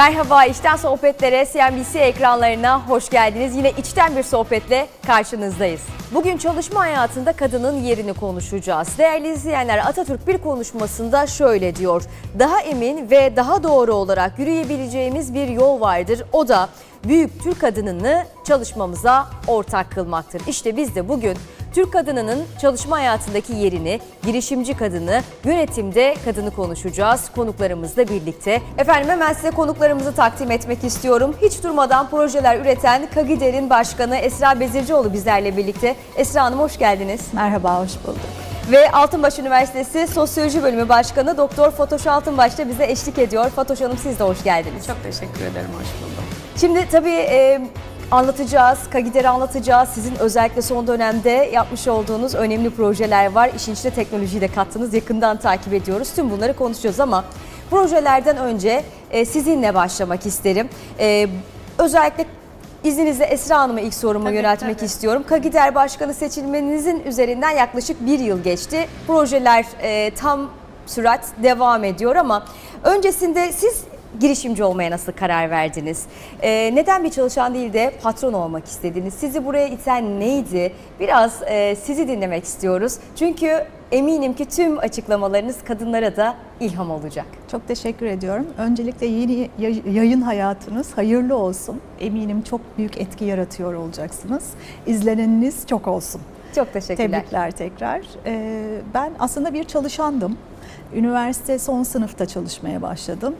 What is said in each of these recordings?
Merhaba, İçten Sohbetlere CNBC ekranlarına hoş geldiniz. Yine içten bir sohbetle karşınızdayız. Bugün çalışma hayatında kadının yerini konuşacağız. Değerli izleyenler, Atatürk bir konuşmasında şöyle diyor. Daha emin ve daha doğru olarak yürüyebileceğimiz bir yol vardır. O da büyük Türk kadınını çalışmamıza ortak kılmaktır. İşte biz de bugün Türk kadınının çalışma hayatındaki yerini, girişimci kadını, yönetimde kadını konuşacağız konuklarımızla birlikte. Efendim hemen size konuklarımızı takdim etmek istiyorum. Hiç durmadan projeler üreten Kagider'in başkanı Esra Bezircioğlu bizlerle birlikte. Esra Hanım hoş geldiniz. Merhaba, hoş bulduk. Ve Altınbaş Üniversitesi Sosyoloji Bölümü Başkanı Doktor Fatoş Altınbaş da bize eşlik ediyor. Fatoş Hanım siz de hoş geldiniz. Çok teşekkür ederim, hoş buldum. Şimdi tabii e, anlatacağız, Kagider'i anlatacağız. Sizin özellikle son dönemde yapmış olduğunuz önemli projeler var. İşin içine teknolojiyi de kattınız. Yakından takip ediyoruz. Tüm bunları konuşacağız ama projelerden önce e, sizinle başlamak isterim. E, özellikle izninizle Esra Hanım'a ilk sorumu Tabii, yöneltmek tabii. istiyorum. Kagider Başkanı seçilmenizin üzerinden yaklaşık bir yıl geçti. Projeler e, tam sürat devam ediyor ama öncesinde siz girişimci olmaya nasıl karar verdiniz? E, neden bir çalışan değil de patron olmak istediniz? Sizi buraya iten neydi? Biraz e, sizi dinlemek istiyoruz. Çünkü eminim ki tüm açıklamalarınız kadınlara da ilham olacak. Çok teşekkür ediyorum. Öncelikle yeni yay- yayın hayatınız hayırlı olsun. Eminim çok büyük etki yaratıyor olacaksınız. İzleneniniz çok olsun. Çok teşekkürler. Tebrikler tekrar. Ee, ben aslında bir çalışandım. Üniversite son sınıfta çalışmaya başladım.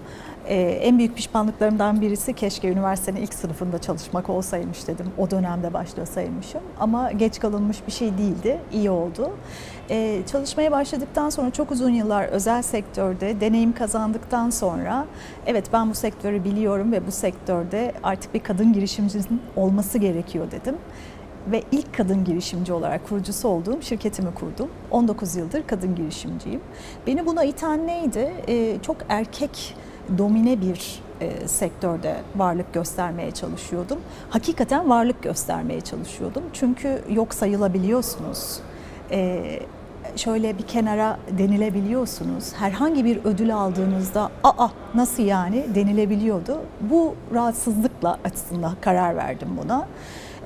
Ee, en büyük pişmanlıklarımdan birisi keşke üniversitenin ilk sınıfında çalışmak olsaymış dedim. O dönemde başlasaymışım. Ama geç kalınmış bir şey değildi. İyi oldu. Ee, çalışmaya başladıktan sonra çok uzun yıllar özel sektörde deneyim kazandıktan sonra evet ben bu sektörü biliyorum ve bu sektörde artık bir kadın girişimcinin olması gerekiyor dedim ve ilk kadın girişimci olarak kurucusu olduğum şirketimi kurdum. 19 yıldır kadın girişimciyim. Beni buna iten neydi? Ee, çok erkek domine bir e, sektörde varlık göstermeye çalışıyordum. Hakikaten varlık göstermeye çalışıyordum. Çünkü yok sayılabiliyorsunuz. Ee, şöyle bir kenara denilebiliyorsunuz. Herhangi bir ödül aldığınızda aa nasıl yani denilebiliyordu. Bu rahatsızlıkla açısından karar verdim buna.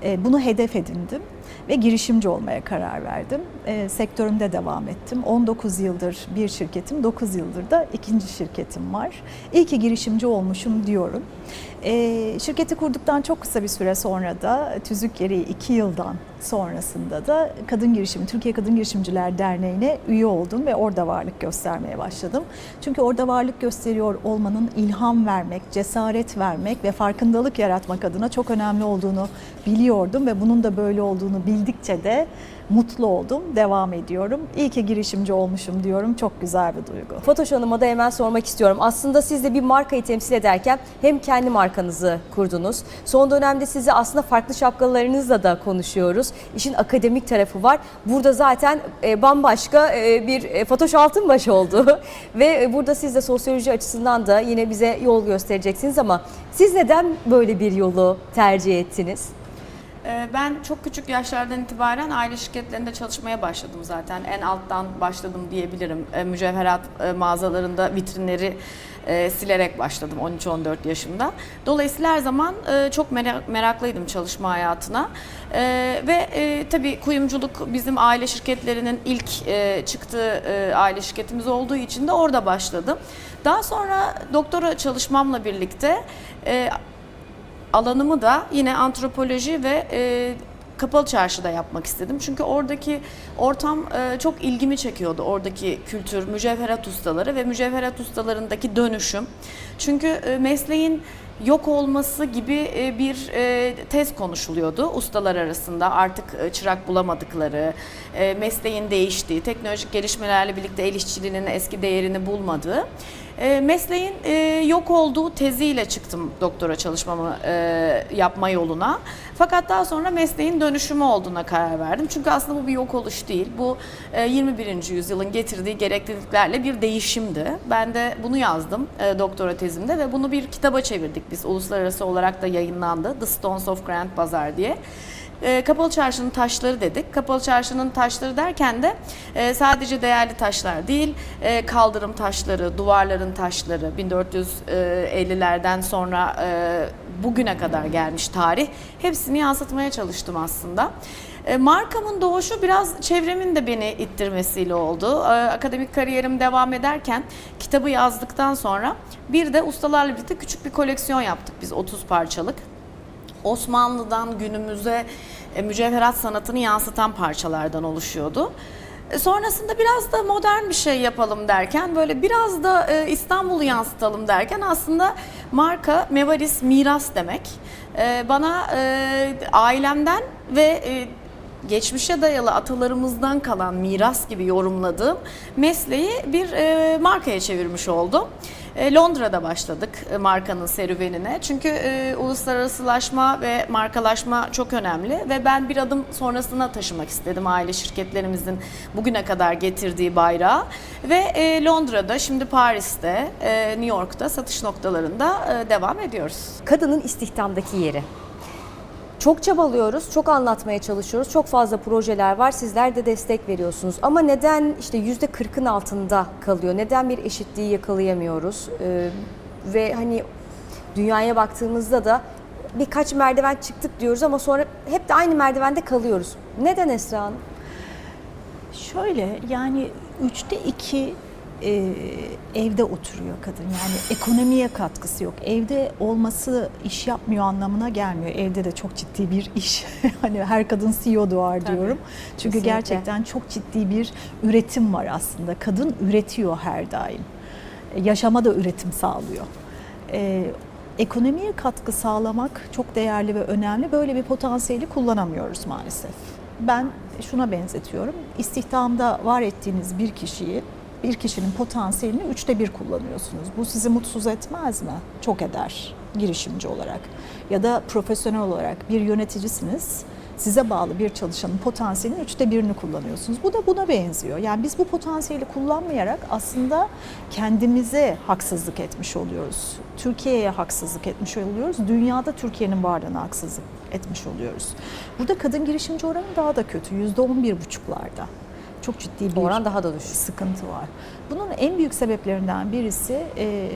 E, Bunu hedef edindim ve girişimci olmaya karar verdim. E, Sektörümde devam ettim. 19 yıldır bir şirketim, 9 yıldır da ikinci şirketim var. İyi ki girişimci olmuşum diyorum. E, Şirketi kurduktan çok kısa bir süre sonra da tüzük gereği 2 yıldan sonrasında da Kadın Girişim, Türkiye Kadın Girişimciler Derneği'ne üye oldum ve orada varlık göstermeye başladım. Çünkü orada varlık gösteriyor olmanın ilham vermek, cesaret vermek ve farkındalık yaratmak adına çok önemli olduğunu biliyordum ve bunun da böyle olduğunu bildikçe de mutlu oldum, devam ediyorum. İyi ki girişimci olmuşum diyorum. Çok güzel bir duygu. Fatoş Hanım'a da hemen sormak istiyorum. Aslında siz de bir markayı temsil ederken hem kendi markanızı kurdunuz. Son dönemde sizi aslında farklı şapkalarınızla da konuşuyoruz. İşin akademik tarafı var. Burada zaten e, bambaşka e, bir e, Fatoş Altınbaş oldu. Ve burada siz de sosyoloji açısından da yine bize yol göstereceksiniz ama siz neden böyle bir yolu tercih ettiniz? Ee, Ben çok küçük yaşlardan itibaren aile şirketlerinde çalışmaya başladım zaten. En alttan başladım diyebilirim. Ee, Mücevherat e, mağazalarında vitrinleri e, silerek başladım 13-14 yaşımda. Dolayısıyla her zaman e, çok merak- meraklıydım çalışma hayatına. Ee, Ve tabii kuyumculuk bizim aile şirketlerinin ilk çıktığı aile şirketimiz olduğu için de orada başladım. Daha sonra doktora çalışmamla birlikte alanımı da yine antropoloji ve e, kapalı çarşıda yapmak istedim. Çünkü oradaki ortam e, çok ilgimi çekiyordu. Oradaki kültür, mücevherat ustaları ve mücevherat ustalarındaki dönüşüm. Çünkü e, mesleğin yok olması gibi e, bir e, tez konuşuluyordu ustalar arasında. Artık e, çırak bulamadıkları, e, mesleğin değiştiği, teknolojik gelişmelerle birlikte el işçiliğinin eski değerini bulmadığı. E, mesleğin e, yok olduğu teziyle çıktım doktora çalışmamı e, yapma yoluna. Fakat daha sonra mesleğin dönüşümü olduğuna karar verdim. Çünkü aslında bu bir yok oluş değil. Bu e, 21. yüzyılın getirdiği gerekliliklerle bir değişimdi. Ben de bunu yazdım e, doktora tezimde ve bunu bir kitaba çevirdik biz. Uluslararası olarak da yayınlandı. The Stones of Grand Bazaar diye. E, Kapalı Çarşı'nın taşları dedik. Kapalı Çarşı'nın taşları derken de e, sadece değerli taşlar değil, e, kaldırım taşları, duvarların taşları 1450'lerden sonra e, bugüne kadar gelmiş tarih. Hepsini yansıtmaya çalıştım aslında. E, Markamın doğuşu biraz çevremin de beni ittirmesiyle oldu. E, Akademik kariyerim devam ederken kitabı yazdıktan sonra bir de ustalarla birlikte küçük bir koleksiyon yaptık biz 30 parçalık. Osmanlı'dan günümüze e, mücevherat sanatını yansıtan parçalardan oluşuyordu. E, Sonrasında biraz da modern bir şey yapalım derken böyle biraz da e, İstanbul'u yansıtalım derken aslında marka Mevaris miras demek. Bana ailemden ve geçmişe dayalı atalarımızdan kalan miras gibi yorumladığım mesleği bir markaya çevirmiş oldum. E, Londra'da başladık e, markanın serüvenine. Çünkü e, uluslararasılaşma ve markalaşma çok önemli ve ben bir adım sonrasına taşımak istedim aile şirketlerimizin bugüne kadar getirdiği bayrağı. Ve e, Londra'da, şimdi Paris'te, e, New York'ta satış noktalarında e, devam ediyoruz. Kadının istihdamdaki yeri. Çok çabalıyoruz, çok anlatmaya çalışıyoruz. Çok fazla projeler var. Sizler de destek veriyorsunuz. Ama neden işte yüzde kırkın altında kalıyor? Neden bir eşitliği yakalayamıyoruz? Ee, ve hani dünyaya baktığımızda da birkaç merdiven çıktık diyoruz ama sonra hep de aynı merdivende kalıyoruz. Neden Esra Hanım? Şöyle yani üçte iki e, evde oturuyor kadın. Yani ekonomiye katkısı yok. Evde olması iş yapmıyor anlamına gelmiyor. Evde de çok ciddi bir iş. hani her kadın CEO doğar Tabii, diyorum. Çünkü kesinlikle. gerçekten çok ciddi bir üretim var aslında. Kadın üretiyor her daim. E, Yaşama da üretim sağlıyor. E, ekonomiye katkı sağlamak çok değerli ve önemli. Böyle bir potansiyeli kullanamıyoruz maalesef. Ben şuna benzetiyorum. İstihdamda var ettiğiniz bir kişiyi, bir kişinin potansiyelini üçte bir kullanıyorsunuz. Bu sizi mutsuz etmez mi? Çok eder girişimci olarak. Ya da profesyonel olarak bir yöneticisiniz. Size bağlı bir çalışanın potansiyelinin üçte birini kullanıyorsunuz. Bu da buna benziyor. Yani biz bu potansiyeli kullanmayarak aslında kendimize haksızlık etmiş oluyoruz. Türkiye'ye haksızlık etmiş oluyoruz. Dünyada Türkiye'nin varlığına haksızlık etmiş oluyoruz. Burada kadın girişimci oranı daha da kötü. Yüzde on bir buçuklarda. Çok ciddi bir Oran daha da düşük. sıkıntı var. Bunun en büyük sebeplerinden birisi e,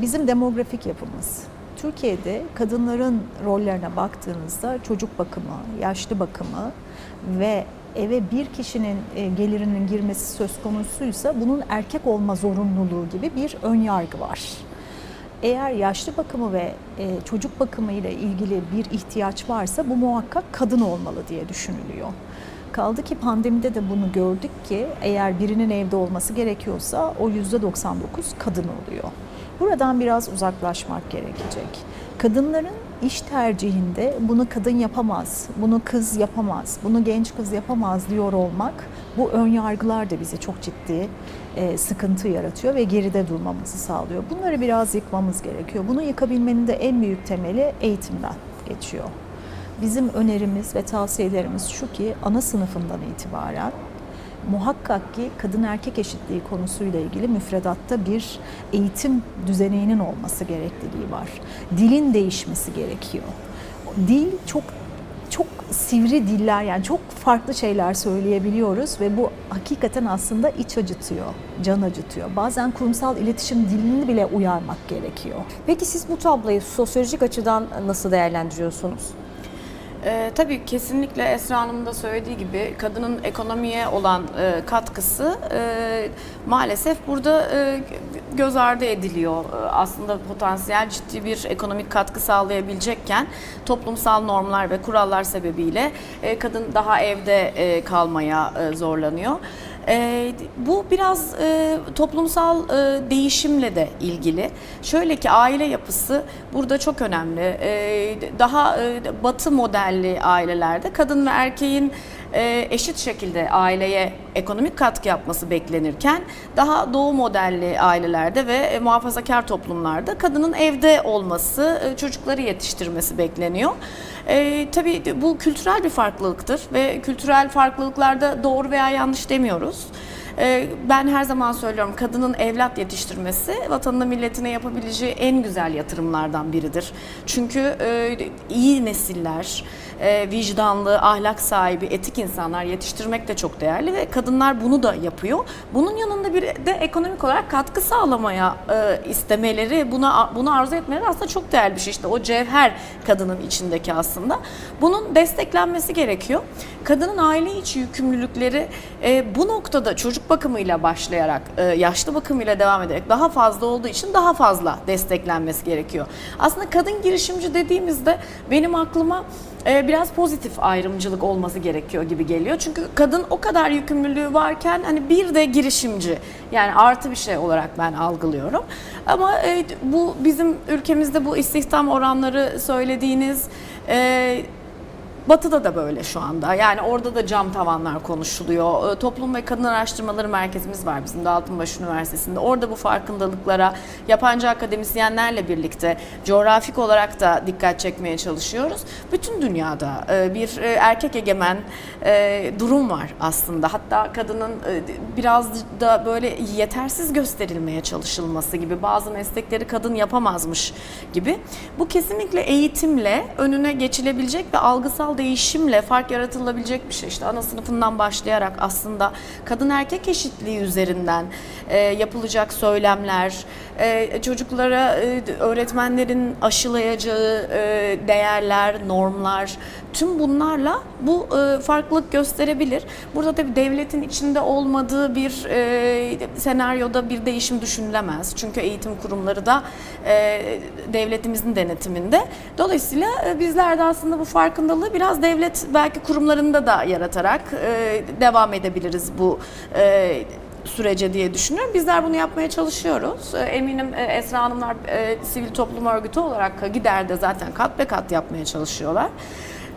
bizim demografik yapımız. Türkiye'de kadınların rollerine baktığınızda çocuk bakımı, yaşlı bakımı ve eve bir kişinin e, gelirinin girmesi söz konusuysa bunun erkek olma zorunluluğu gibi bir ön yargı var. Eğer yaşlı bakımı ve e, çocuk bakımı ile ilgili bir ihtiyaç varsa bu muhakkak kadın olmalı diye düşünülüyor. Kaldı ki pandemide de bunu gördük ki eğer birinin evde olması gerekiyorsa o %99 kadın oluyor. Buradan biraz uzaklaşmak gerekecek. Kadınların iş tercihinde bunu kadın yapamaz, bunu kız yapamaz, bunu genç kız yapamaz diyor olmak bu ön yargılar da bize çok ciddi e, sıkıntı yaratıyor ve geride durmamızı sağlıyor. Bunları biraz yıkmamız gerekiyor. Bunu yıkabilmenin de en büyük temeli eğitimden geçiyor. Bizim önerimiz ve tavsiyelerimiz şu ki ana sınıfından itibaren muhakkak ki kadın erkek eşitliği konusuyla ilgili müfredatta bir eğitim düzeninin olması gerekliliği var. Dilin değişmesi gerekiyor. Dil çok çok sivri diller yani çok farklı şeyler söyleyebiliyoruz ve bu hakikaten aslında iç acıtıyor, can acıtıyor. Bazen kurumsal iletişim dilini bile uyarmak gerekiyor. Peki siz bu tabloyu sosyolojik açıdan nasıl değerlendiriyorsunuz? Ee, tabii kesinlikle Esra Hanım'ın da söylediği gibi kadının ekonomiye olan e, katkısı e, maalesef burada e, göz ardı ediliyor. E, aslında potansiyel ciddi bir ekonomik katkı sağlayabilecekken toplumsal normlar ve kurallar sebebiyle e, kadın daha evde e, kalmaya e, zorlanıyor. E, bu biraz e, toplumsal e, değişimle de ilgili. Şöyle ki aile yapısı burada çok önemli. E, daha e, batı modelli ailelerde kadın ve erkeğin e, eşit şekilde aileye ekonomik katkı yapması beklenirken daha doğu modelli ailelerde ve e, muhafazakar toplumlarda kadının evde olması, e, çocukları yetiştirmesi bekleniyor. E, tabii bu kültürel bir farklılıktır ve kültürel farklılıklarda doğru veya yanlış demiyoruz. Ee, Ben her zaman söylüyorum kadının evlat yetiştirmesi vatanına milletine yapabileceği en güzel yatırımlardan biridir. Çünkü e, iyi nesiller, e, vicdanlı, ahlak sahibi, etik insanlar yetiştirmek de çok değerli ve kadınlar bunu da yapıyor. Bunun yanında bir de ekonomik olarak katkı sağlamaya e, istemeleri, buna bunu arzu etmeleri aslında çok değerli bir şey. İşte o cevher kadının içindeki aslında. Bunun desteklenmesi gerekiyor. Kadının aile içi yükümlülükleri e, bu noktada çocuk bakımıyla başlayarak, e, yaşlı bakımıyla devam ederek daha fazla olduğu için daha fazla desteklenmesi gerekiyor. Aslında kadın girişimci dediğimizde benim aklıma e, biraz pozitif ayrımcılık olması gerekiyor gibi geliyor. Çünkü kadın o kadar yükümlülüğü varken hani bir de girişimci yani artı bir şey olarak ben algılıyorum. Ama e, bu bizim ülkemizde bu istihdam oranları söylediğiniz e, Batı'da da böyle şu anda. Yani orada da cam tavanlar konuşuluyor. Ee, Toplum ve Kadın Araştırmaları Merkezimiz var bizim de Altınbaş Üniversitesi'nde. Orada bu farkındalıklara yabancı akademisyenlerle birlikte coğrafik olarak da dikkat çekmeye çalışıyoruz. Bütün dünyada e, bir e, erkek egemen e, durum var aslında. Hatta kadının biraz da böyle yetersiz gösterilmeye çalışılması gibi bazı meslekleri kadın yapamazmış gibi. Bu kesinlikle eğitimle önüne geçilebilecek ve algısal değişimle fark yaratılabilecek bir şey. İşte ana sınıfından başlayarak aslında kadın erkek eşitliği üzerinden e, yapılacak söylemler, e, çocuklara e, öğretmenlerin aşılayacağı e, değerler, normlar, tüm bunlarla bu e, farklılık gösterebilir. Burada tabii devletin içinde olmadığı bir e, senaryoda bir değişim düşünülemez. Çünkü eğitim kurumları da e, devletimizin denetiminde. Dolayısıyla e, bizler de aslında bu farkındalığı biraz devlet belki kurumlarında da yaratarak e, devam edebiliriz bu e, sürece diye düşünüyorum. Bizler bunu yapmaya çalışıyoruz. E, Eminim e, Esra Hanımlar e, sivil toplum örgütü olarak GİDER'de zaten kat be kat yapmaya çalışıyorlar.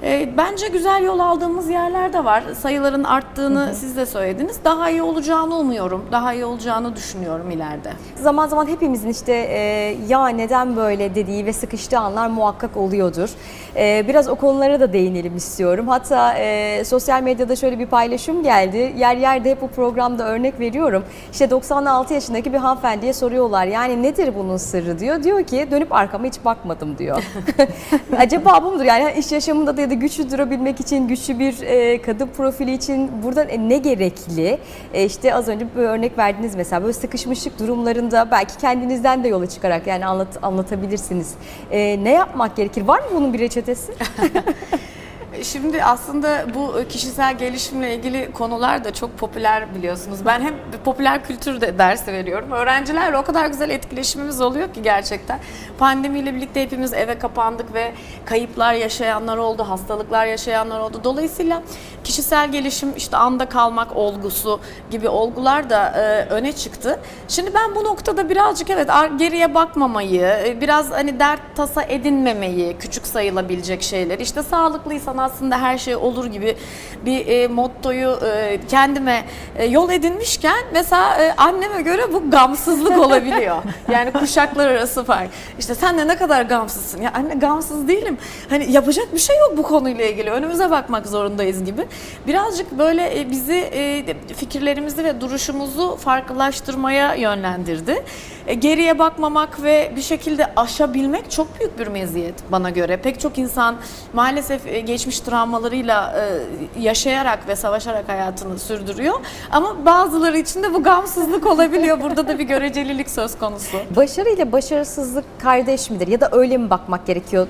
E, Bence güzel yol aldığımız yerler de var. Sayıların arttığını siz de söylediniz. Daha iyi olacağını umuyorum. Daha iyi olacağını düşünüyorum ileride. Zaman zaman hepimizin işte e, ya neden böyle dediği ve sıkıştığı anlar muhakkak oluyordur. E, biraz o konulara da değinelim istiyorum. Hatta e, sosyal medyada şöyle bir paylaşım geldi. Yer yerde hep bu programda örnek veriyorum. İşte 96 yaşındaki bir hanımefendiye soruyorlar. Yani nedir bunun sırrı diyor. Diyor ki dönüp arkama hiç bakmadım diyor. Acaba bu mudur? Yani iş yaşamında da da güçlü durabilmek için, güçlü bir e, kadın profili için burada e, ne gerekli? E, işte az önce bir örnek verdiniz mesela böyle sıkışmışlık durumlarında belki kendinizden de yola çıkarak yani anlat, anlatabilirsiniz. E, ne yapmak gerekir? Var mı bunun bir reçetesi? Şimdi aslında bu kişisel gelişimle ilgili konular da çok popüler biliyorsunuz. Ben hem popüler kültür de dersi veriyorum. Öğrencilerle o kadar güzel etkileşimimiz oluyor ki gerçekten. Pandemiyle birlikte hepimiz eve kapandık ve kayıplar yaşayanlar oldu, hastalıklar yaşayanlar oldu. Dolayısıyla kişisel gelişim, işte anda kalmak olgusu gibi olgular da e, öne çıktı. Şimdi ben bu noktada birazcık evet geriye bakmamayı, e, biraz hani dert tasa edinmemeyi, küçük sayılabilecek şeyler. İşte sağlıklıysan aslında her şey olur gibi bir e, mottoyu e, kendime e, yol edinmişken mesela e, anneme göre bu gamsızlık olabiliyor. Yani kuşaklar arası fark. İşte sen de ne kadar gamsızsın. Ya anne gamsız değilim. Hani yapacak bir şey yok bu konuyla ilgili. Önümüze bakmak zorundayız gibi. Birazcık böyle e, bizi e, fikirlerimizi ve duruşumuzu farklılaştırmaya yönlendirdi. E, Geriye bakmamak ve bir şekilde aşabilmek çok büyük bir meziyet bana göre. Pek çok insan maalesef e, geçmiş travmalarıyla e, yaşayarak ve savaşarak hayatını sürdürüyor. Ama bazıları için de bu gamsızlık olabiliyor. Burada da bir görecelilik söz konusu. Başarı ile başarısızlık kardeş midir? Ya da öyle mi bakmak gerekiyor?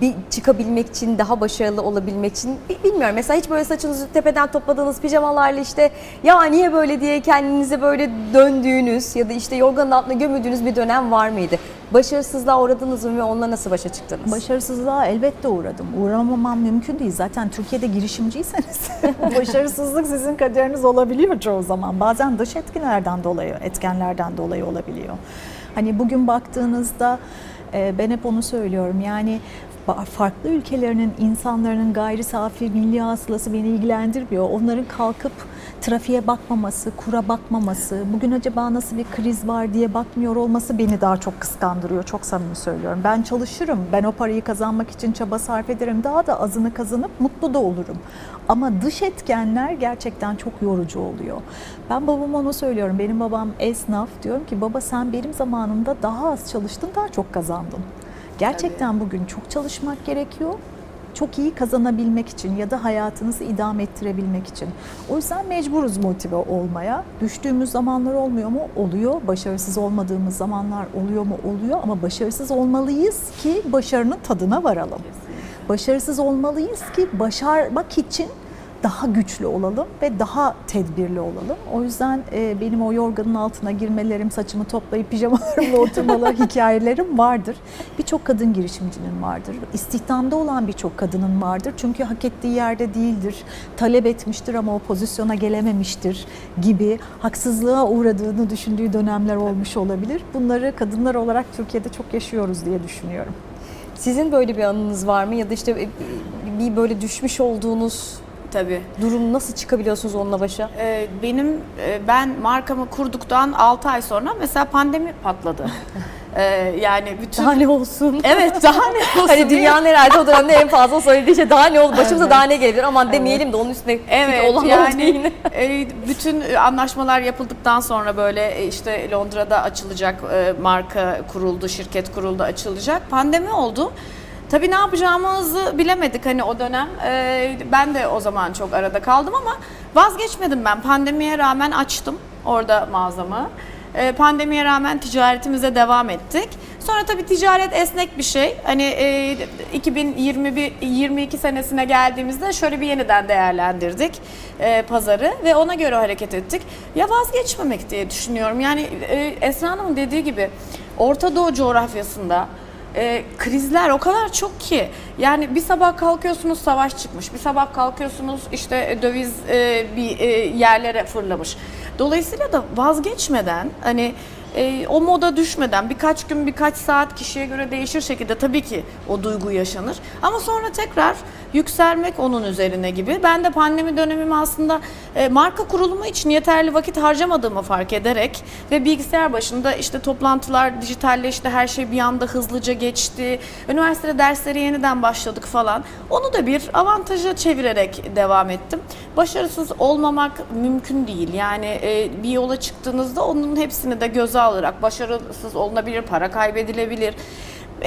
Bir çıkabilmek için, daha başarılı olabilmek için Bi- bilmiyorum. Mesela hiç böyle saçınızı tepeden topladığınız pijamalarla işte ya niye böyle diye kendinize böyle döndüğünüz ya da işte yorganın altına gömüldüğünüz bir dönem var mıydı? Başarısızlığa uğradınız mı ve onunla nasıl başa çıktınız? Başarısızlığa elbette uğradım. Uğramamam mümkün değil. Zaten Türkiye'de girişimciyseniz başarısızlık sizin kaderiniz olabiliyor çoğu zaman. Bazen dış etkenlerden dolayı, etkenlerden dolayı olabiliyor. Hani bugün baktığınızda e, ben hep onu söylüyorum. Yani farklı ülkelerinin insanların gayri safi milli hasılası beni ilgilendirmiyor. Onların kalkıp trafiğe bakmaması, kura bakmaması, bugün acaba nasıl bir kriz var diye bakmıyor olması beni daha çok kıskandırıyor. Çok samimi söylüyorum. Ben çalışırım, ben o parayı kazanmak için çaba sarf ederim. Daha da azını kazanıp mutlu da olurum. Ama dış etkenler gerçekten çok yorucu oluyor. Ben babama onu söylüyorum. Benim babam esnaf. Diyorum ki baba sen benim zamanımda daha az çalıştın, daha çok kazandın. Gerçekten bugün çok çalışmak gerekiyor çok iyi kazanabilmek için ya da hayatınızı idame ettirebilmek için. O yüzden mecburuz motive olmaya. Düştüğümüz zamanlar olmuyor mu? Oluyor. Başarısız olmadığımız zamanlar oluyor mu? Oluyor ama başarısız olmalıyız ki başarının tadına varalım. Başarısız olmalıyız ki başarmak için daha güçlü olalım ve daha tedbirli olalım. O yüzden e, benim o yorganın altına girmelerim, saçımı toplayıp pijamalarımla oturmalar hikayelerim vardır. Birçok kadın girişimcinin vardır. İstihdamda olan birçok kadının vardır. Çünkü hak ettiği yerde değildir. Talep etmiştir ama o pozisyona gelememiştir gibi haksızlığa uğradığını düşündüğü dönemler olmuş olabilir. Bunları kadınlar olarak Türkiye'de çok yaşıyoruz diye düşünüyorum. Sizin böyle bir anınız var mı ya da işte bir böyle düşmüş olduğunuz Tabii. durum nasıl çıkabiliyorsunuz onunla başa? Ee, benim e, ben markamı kurduktan 6 ay sonra mesela pandemi patladı. Ee, yani bütün Daha ne olsun? Evet daha ne olsun Hani dünyanın herhalde o dönemde en fazla söylediği şey daha ne olur başımıza daha ne gelebilir aman demeyelim de onun üstüne Evet olan yani yine. e, bütün anlaşmalar yapıldıktan sonra böyle e, işte Londra'da açılacak e, marka kuruldu, şirket kuruldu, açılacak. Pandemi oldu. Tabii ne yapacağımızı bilemedik hani o dönem. E, ben de o zaman çok arada kaldım ama vazgeçmedim ben. Pandemiye rağmen açtım orada mağazamı. E, pandemiye rağmen ticaretimize devam ettik. Sonra tabii ticaret esnek bir şey. Hani e, 2021 22 senesine geldiğimizde şöyle bir yeniden değerlendirdik e, pazarı ve ona göre hareket ettik. Ya vazgeçmemek diye düşünüyorum. Yani e, Esra Hanım'ın dediği gibi Orta Doğu coğrafyasında e, krizler o kadar çok ki yani bir sabah kalkıyorsunuz savaş çıkmış. Bir sabah kalkıyorsunuz işte döviz e, bir e, yerlere fırlamış. Dolayısıyla da vazgeçmeden hani e, o moda düşmeden birkaç gün birkaç saat kişiye göre değişir şekilde tabii ki o duygu yaşanır ama sonra tekrar yükselmek onun üzerine gibi ben de pandemi dönemimi aslında e, marka kurulumu için yeterli vakit harcamadığımı fark ederek ve bilgisayar başında işte toplantılar dijitalleşti, her şey bir anda hızlıca geçti. Üniversitede derslere yeniden başladık falan. Onu da bir avantaja çevirerek devam ettim. Başarısız olmamak mümkün değil. Yani e, bir yola çıktığınızda onun hepsini de göze alarak başarısız olunabilir, para kaybedilebilir.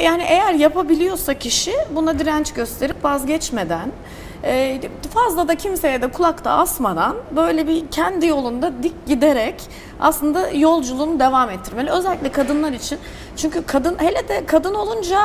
Yani eğer yapabiliyorsa kişi buna direnç gösterip vazgeçmeden e, fazla da kimseye de kulakta asmadan böyle bir kendi yolunda dik giderek aslında yolculuğunu devam ettirmeli. Özellikle kadınlar için. Çünkü kadın hele de kadın olunca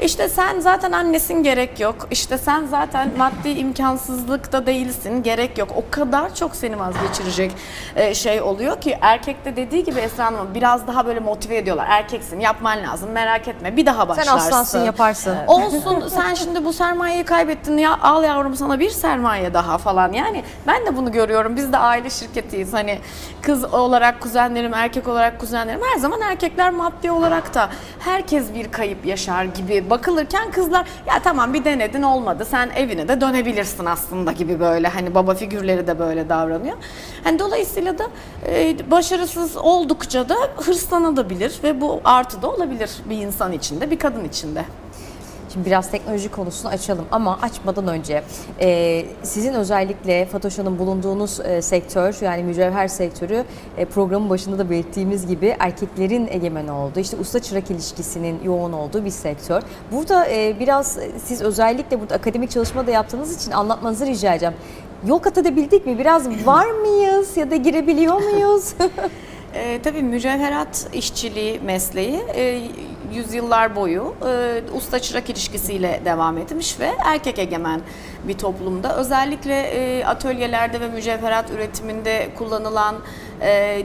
işte sen zaten annesin gerek yok. İşte sen zaten maddi imkansızlıkta değilsin gerek yok. O kadar çok seni vazgeçirecek e, şey oluyor ki erkekte dediği gibi Esra Hanım biraz daha böyle motive ediyorlar. Erkeksin yapman lazım merak etme bir daha Sen başlarsın. aslansın yaparsın. Olsun sen şimdi bu sermayeyi kaybettin ya al yavrum sana bir sermaye daha falan. Yani ben de bunu görüyorum. Biz de aile şirketiyiz. Hani kız olarak kuzenlerim, erkek olarak kuzenlerim her zaman erkekler maddi olarak da herkes bir kayıp yaşar gibi bakılırken kızlar ya tamam bir denedin olmadı. Sen evine de dönebilirsin aslında gibi böyle hani baba figürleri de böyle davranıyor. Hani dolayısıyla da e, başarısız oldukça da hırslanabilir ve bu artı da olabilir bir insan içinde, bir kadın içinde. Şimdi biraz teknoloji konusunu açalım ama açmadan önce e, sizin özellikle Fatoş Hanım bulunduğunuz e, sektör yani mücevher sektörü e, programın başında da belirttiğimiz gibi erkeklerin egemen olduğu işte usta çırak ilişkisinin yoğun olduğu bir sektör. Burada e, biraz e, siz özellikle burada akademik çalışma da yaptığınız için anlatmanızı rica edeceğim. Yol kat edebildik mi? Biraz var mıyız ya da girebiliyor muyuz? E, tabii mücevherat işçiliği mesleği e, yüzyıllar boyu e, usta çırak ilişkisiyle devam etmiş ve erkek egemen bir toplumda. Özellikle e, atölyelerde ve mücevherat üretiminde kullanılan e,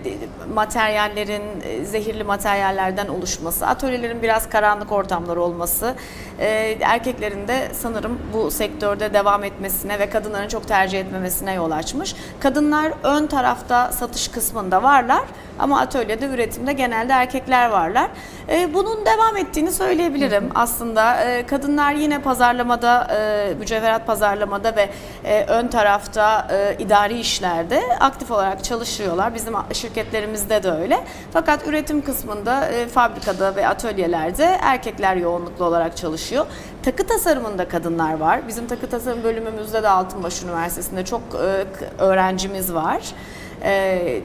materyallerin e, zehirli materyallerden oluşması, atölyelerin biraz karanlık ortamlar olması, e, erkeklerin de sanırım bu sektörde devam etmesine ve kadınların çok tercih etmemesine yol açmış. Kadınlar ön tarafta satış kısmında varlar ama atölyede üretimde genelde erkekler varlar. E, bunun devam ettiğini söyleyebilirim. Aslında e, kadınlar yine pazarlamada, e, mücevherat pazarlamada ve e, ön tarafta e, idari işlerde aktif olarak çalışıyorlar. Bizim şirketlerimizde de öyle. Fakat üretim kısmında e, fabrikada ve atölyelerde erkekler yoğunluklu olarak çalışıyor. Takı tasarımında kadınlar var. Bizim takı tasarım bölümümüzde de Altınbaş Üniversitesi'nde çok e, öğrencimiz var. E,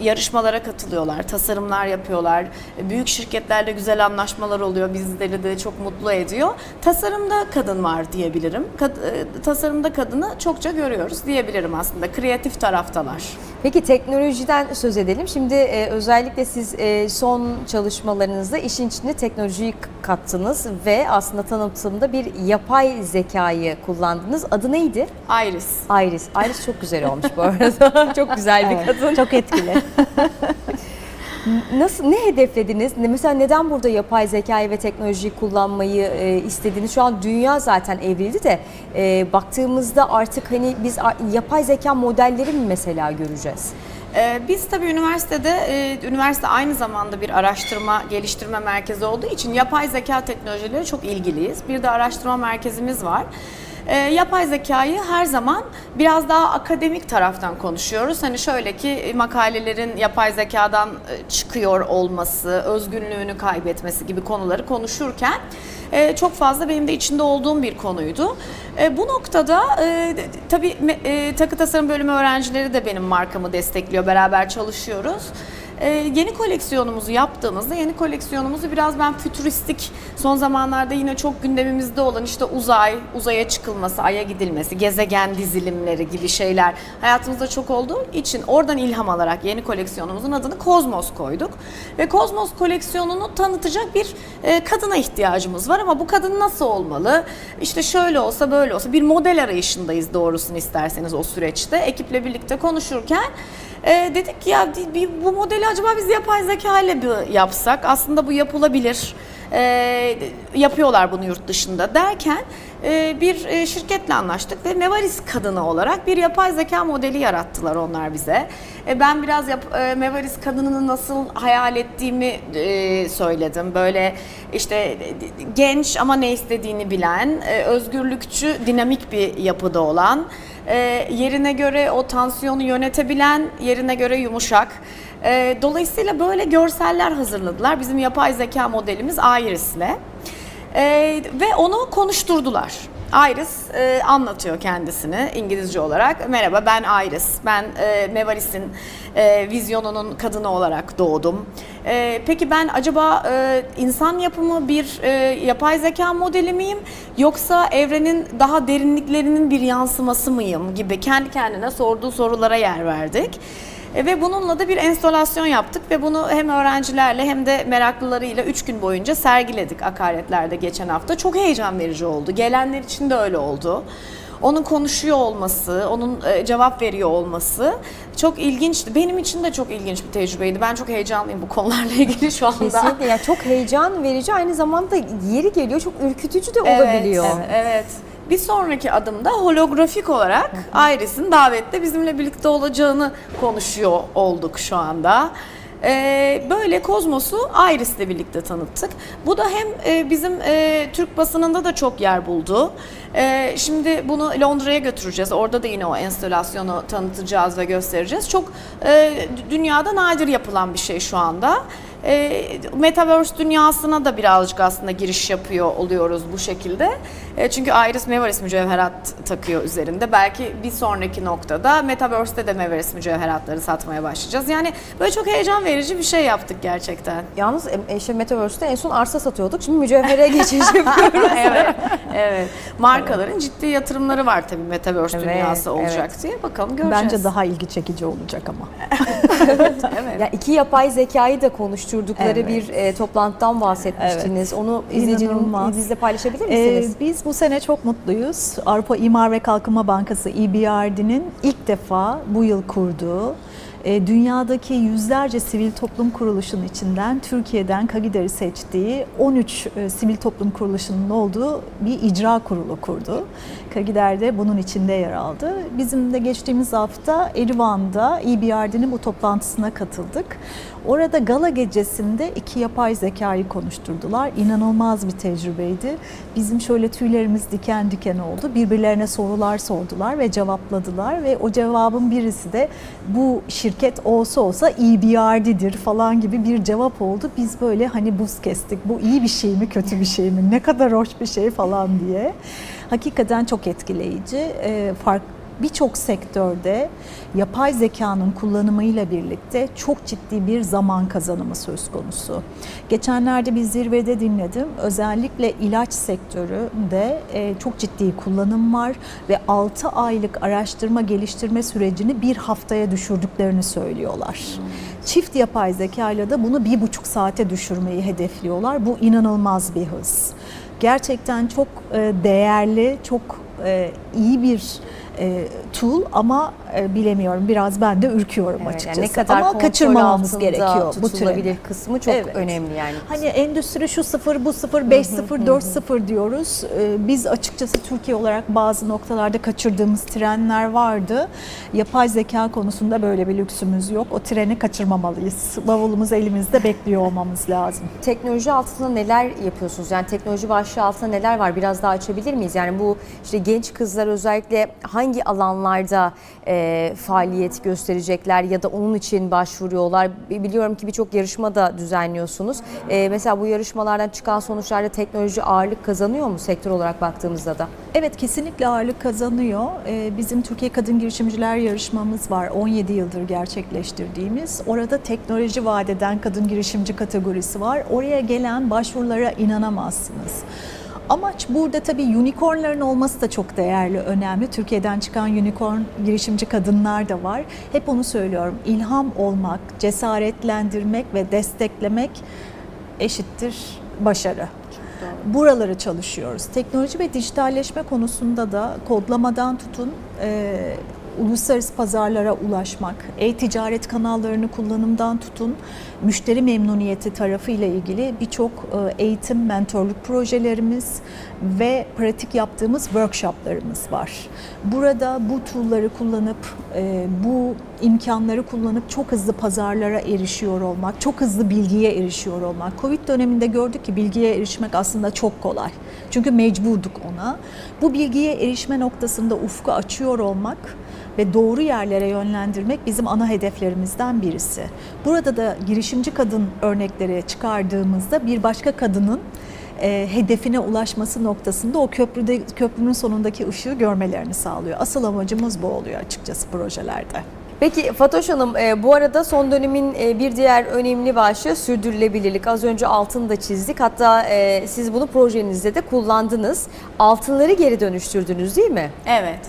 yarışmalara katılıyorlar, tasarımlar yapıyorlar. Büyük şirketlerle güzel anlaşmalar oluyor. Bizleri de çok mutlu ediyor. Tasarımda kadın var diyebilirim. Kad- e, tasarımda kadını çokça görüyoruz diyebilirim aslında. Kreatif taraftalar. Peki teknolojiden söz edelim. Şimdi e, özellikle siz e, son çalışmalarınızda işin içine teknolojiyi kattınız ve aslında tanıtımda bir yapay zekayı kullandınız. Adı neydi? Iris. Iris. Iris çok güzel olmuş bu arada. çok güzel bir Evet, kadın. Çok etkili. Nasıl ne hedeflediniz? Mesela neden burada yapay zekayı ve teknolojiyi kullanmayı e, istediniz? Şu an dünya zaten evrildi de e, baktığımızda artık hani biz yapay zeka modelleri mi mesela göreceğiz? Ee, biz tabii üniversitede, e, üniversite aynı zamanda bir araştırma, geliştirme merkezi olduğu için yapay zeka teknolojileri çok ilgiliyiz. Bir de araştırma merkezimiz var. Ee, yapay zekayı her zaman biraz daha akademik taraftan konuşuyoruz. Hani şöyle ki e, makalelerin yapay zekadan e, çıkıyor olması, özgünlüğünü kaybetmesi gibi konuları konuşurken e, çok fazla benim de içinde olduğum bir konuydu. E, bu noktada e, tabii e, takı tasarım bölümü öğrencileri de benim markamı destekliyor. Beraber çalışıyoruz. E, yeni koleksiyonumuzu yaptığımızda yeni koleksiyonumuzu biraz ben fütüristik son zamanlarda yine çok gündemimizde olan işte uzay, uzaya çıkılması, aya gidilmesi, gezegen dizilimleri gibi şeyler hayatımızda çok olduğu için oradan ilham alarak yeni koleksiyonumuzun adını Kozmos koyduk. Ve Kozmos koleksiyonunu tanıtacak bir e, kadına ihtiyacımız var ama bu kadın nasıl olmalı? İşte şöyle olsa böyle olsa bir model arayışındayız doğrusunu isterseniz o süreçte. Ekiple birlikte konuşurken e, dedik ki ya bir, bu modeli acaba biz yapay zeka ile yapsak aslında bu yapılabilir. E, yapıyorlar bunu yurt dışında derken e, bir e, şirketle anlaştık ve Mevaris kadını olarak bir yapay zeka modeli yarattılar onlar bize. E, ben biraz yap, e, Mevaris kadınını nasıl hayal ettiğimi e, söyledim. Böyle işte genç ama ne istediğini bilen, e, özgürlükçü, dinamik bir yapıda olan, e, yerine göre o tansiyonu yönetebilen, yerine göre yumuşak. E, dolayısıyla böyle görseller hazırladılar. Bizim yapay zeka modelimiz Iris'le. Ee, ve onu konuşturdular. Iris e, anlatıyor kendisini İngilizce olarak. Merhaba ben Iris. Ben e, Mevaris'in e, vizyonunun kadını olarak doğdum. E, peki ben acaba e, insan yapımı bir e, yapay zeka modeli miyim? Yoksa evrenin daha derinliklerinin bir yansıması mıyım gibi kendi kendine sorduğu sorulara yer verdik. E, Ve bununla da bir enstolasyon yaptık ve bunu hem öğrencilerle hem de meraklılarıyla 3 gün boyunca sergiledik akaretlerde geçen hafta. Çok heyecan verici oldu. Gelenler için de öyle oldu. Onun konuşuyor olması, onun e, cevap veriyor olması çok ilginçti. Benim için de çok ilginç bir tecrübeydi. Ben çok heyecanlıyım bu konularla ilgili şu anda. Kesinlikle yani çok heyecan verici aynı zamanda yeri geliyor çok ürkütücü de olabiliyor. Evet, evet. Bir sonraki adımda holografik olarak Iris'in davette bizimle birlikte olacağını konuşuyor olduk şu anda. Ee, böyle Kozmos'u Iris'le birlikte tanıttık. Bu da hem e, bizim e, Türk basınında da çok yer buldu. E, şimdi bunu Londra'ya götüreceğiz. Orada da yine o enstalasyonu tanıtacağız ve göstereceğiz. Çok e, dünyada nadir yapılan bir şey şu anda. E, Metaverse dünyasına da birazcık aslında giriş yapıyor oluyoruz bu şekilde. E, çünkü Iris Mevaris mücevherat takıyor üzerinde. Belki bir sonraki noktada Metaverse'de de Mevaris mücevheratları satmaya başlayacağız. Yani böyle çok heyecan verici bir şey yaptık gerçekten. Yalnız e, işte Metaverse'de en son arsa satıyorduk. Şimdi mücevhere geçiş yapıyoruz. evet, evet. Markaların ciddi yatırımları var tabii Metaverse Evet, dünyası olacak evet. diye. Bakalım göreceğiz. Bence daha ilgi çekici olacak ama. evet. Ya iki yapay zekayı da konuşturdukları Evet. bir e, toplantıdan bahsetmiştiniz. Onu İnanılmaz. izleyicimizle paylaşabilir Ee, misiniz? biz bu sene çok mutluyuz. Avrupa İmar ve Kalkınma Bankası EBRD'nin ilk defa bu yıl kurduğu dünyadaki yüzlerce sivil toplum kuruluşunun içinden Türkiye'den Kagider'i seçtiği 13 e, sivil toplum kuruluşunun olduğu bir icra kurulu kurdu. Kagider de bunun içinde yer aldı. Bizim de geçtiğimiz hafta Erivan'da EBRD'nin bu toplantısına katıldık. Orada gala gecesinde iki yapay zekayı konuşturdular. İnanılmaz bir tecrübeydi. Bizim şöyle tüylerimiz diken diken oldu. Birbirlerine sorular sordular ve cevapladılar ve o cevabın birisi de bu şirket olsa olsa EBRD'dir falan gibi bir cevap oldu. Biz böyle hani buz kestik. Bu iyi bir şey mi kötü bir şey mi? Ne kadar hoş bir şey falan diye. Hakikaten çok etkileyici. Ee, fark birçok sektörde yapay zekanın kullanımıyla birlikte çok ciddi bir zaman kazanımı söz konusu. Geçenlerde bir zirvede dinledim. Özellikle ilaç sektöründe e, çok ciddi kullanım var ve 6 aylık araştırma geliştirme sürecini bir haftaya düşürdüklerini söylüyorlar. Çift yapay zeka ile de bunu bir buçuk saate düşürmeyi hedefliyorlar. Bu inanılmaz bir hız. Gerçekten çok e, değerli, çok e, iyi bir e, tool ama e, bilemiyorum biraz ben de ürküyorum Evet, açıkçası. yani ne kadar ama kaçırmamamız gerekiyor bu tutulabilir treni. kısmı çok Evet. önemli yani. Hani endüstri şu sıfır, bu sıfır, beş sıfır, dört sıfır diyoruz. Ee, Biz açıkçası Türkiye olarak bazı noktalarda kaçırdığımız trenler vardı. Yapay zeka konusunda böyle bir lüksümüz yok. O treni kaçırmamalıyız. Bavulumuz elimizde bekliyor olmamız lazım. Teknoloji altında neler yapıyorsunuz? Yani teknoloji başlığı altında neler var? Biraz daha açabilir miyiz? Yani bu işte genç kızlar özellikle hangi alanlarda e, faaliyet gösterecekler ya da onun için başvuruyorlar? Biliyorum ki birçok yarışma da düzenliyorsunuz. E, mesela bu yarışmalardan çıkan sonuçlarda teknoloji ağırlık kazanıyor mu sektör olarak baktığımızda da? Evet kesinlikle ağırlık kazanıyor. Ee, Bizim Türkiye Kadın Girişimciler yarışmamız var. 17 yıldır gerçekleştirdiğimiz. Orada teknoloji vadeden kadın girişimci kategorisi var. Oraya gelen başvurulara inanamazsınız. Amaç burada tabii unicornların olması da çok değerli, önemli. Türkiye'den çıkan unicorn girişimci kadınlar da var. Hep onu söylüyorum. İlham olmak, cesaretlendirmek ve desteklemek eşittir başarı. Buraları çalışıyoruz. Teknoloji ve dijitalleşme konusunda da kodlamadan tutun e, uluslararası pazarlara ulaşmak, e-ticaret kanallarını kullanımdan tutun, müşteri memnuniyeti tarafı ile ilgili birçok e, eğitim, mentorluk projelerimiz ve pratik yaptığımız workshoplarımız var. Burada bu tool'ları kullanıp, e, bu imkanları kullanıp çok hızlı pazarlara erişiyor olmak, çok hızlı bilgiye erişiyor olmak. Covid döneminde gördük ki bilgiye erişmek aslında çok kolay. Çünkü mecburduk ona. Bu bilgiye erişme noktasında ufku açıyor olmak ve doğru yerlere yönlendirmek bizim ana hedeflerimizden birisi. Burada da girişimci kadın örnekleri çıkardığımızda bir başka kadının e, hedefine ulaşması noktasında o köprüde köprünün sonundaki ışığı görmelerini sağlıyor. Asıl amacımız bu oluyor açıkçası projelerde. Peki Fatoş Hanım e, bu arada son dönemin e, bir diğer önemli başlığı sürdürülebilirlik. Az önce altını da çizdik. Hatta siz bunu projenizde de kullandınız. Altınları geri dönüştürdünüz değil mi? Evet.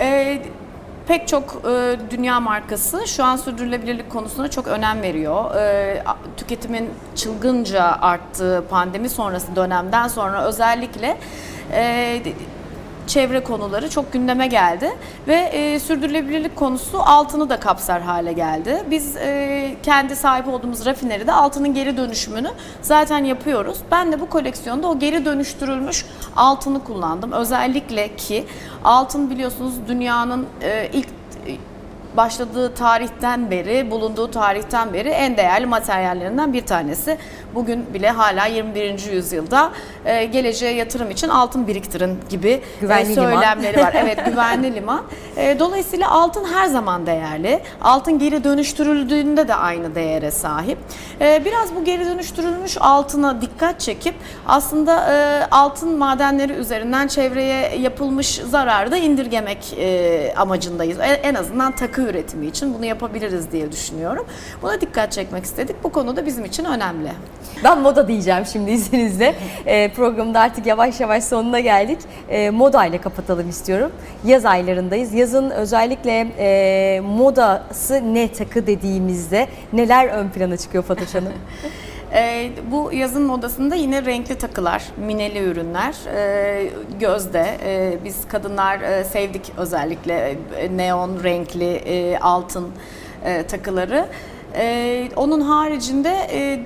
Ee, pek çok e, dünya markası şu an sürdürülebilirlik konusuna çok önem veriyor. A- tüketimin çılgınca arttığı pandemi sonrası dönemden sonra özellikle e, çevre konuları çok gündeme geldi ve e, sürdürülebilirlik konusu altını da kapsar hale geldi. Biz e, kendi sahip olduğumuz rafineride altının geri dönüşümünü zaten yapıyoruz. Ben de bu koleksiyonda o geri dönüştürülmüş altını kullandım. Özellikle ki altın biliyorsunuz dünyanın e, ilk başladığı tarihten beri, bulunduğu tarihten beri en değerli materyallerinden bir tanesi. Bugün bile hala 21. yüzyılda e, geleceğe yatırım için altın biriktirin gibi e, Güvenli liman. söylemleri var. Evet, güvenli liman. E, dolayısıyla altın her zaman değerli. Altın geri dönüştürüldüğünde de aynı değere sahip. E, biraz bu geri dönüştürülmüş altına dikkat çekip aslında e, altın madenleri üzerinden çevreye yapılmış zararı da indirgemek e, amacındayız. E, En azından takı üretimi için bunu yapabiliriz diye düşünüyorum. Buna dikkat çekmek istedik. Bu konuda bizim için önemli. Ben moda diyeceğim şimdi izninizle. E, programda artık yavaş yavaş sonuna geldik. E, moda ile kapatalım istiyorum. Yaz aylarındayız. Yazın özellikle e, modası ne takı dediğimizde neler ön plana çıkıyor Fatoş Hanım? Ee, bu yazın modasında yine renkli takılar, mineli ürünler, e, gözde. e, biz kadınlar e, sevdik özellikle e, neon renkli, e, altın e, takıları. E, onun haricinde e,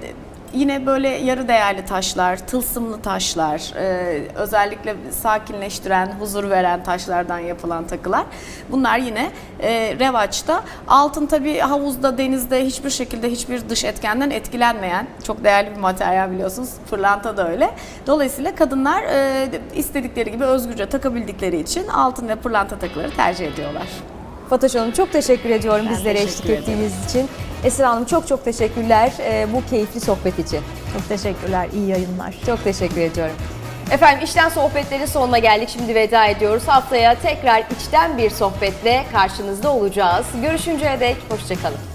yine böyle yarı değerli taşlar, tılsımlı taşlar, e, özellikle sakinleştiren, huzur veren taşlardan yapılan takılar. Bunlar yine e, revaçta. Altın tabii havuzda, denizde hiçbir şekilde hiçbir dış etkenden etkilenmeyen çok değerli bir materyal biliyorsunuz. Pırlanta da öyle. Dolayısıyla kadınlar e, istedikleri gibi özgürce takabildikleri için altın ve pırlanta takıları tercih ediyorlar. Fatoş Hanım çok teşekkür ediyorum Ben bizlere teşekkür eşlik ederim. ettiğiniz için. Esra Hanım çok çok teşekkürler bu keyifli sohbet için. Çok teşekkürler, iyi yayınlar. Çok teşekkür ediyorum. Efendim içten sohbetlerin sonuna geldik. Şimdi veda ediyoruz. Haftaya tekrar içten bir sohbetle karşınızda olacağız. Görüşünceye dek hoşçakalın.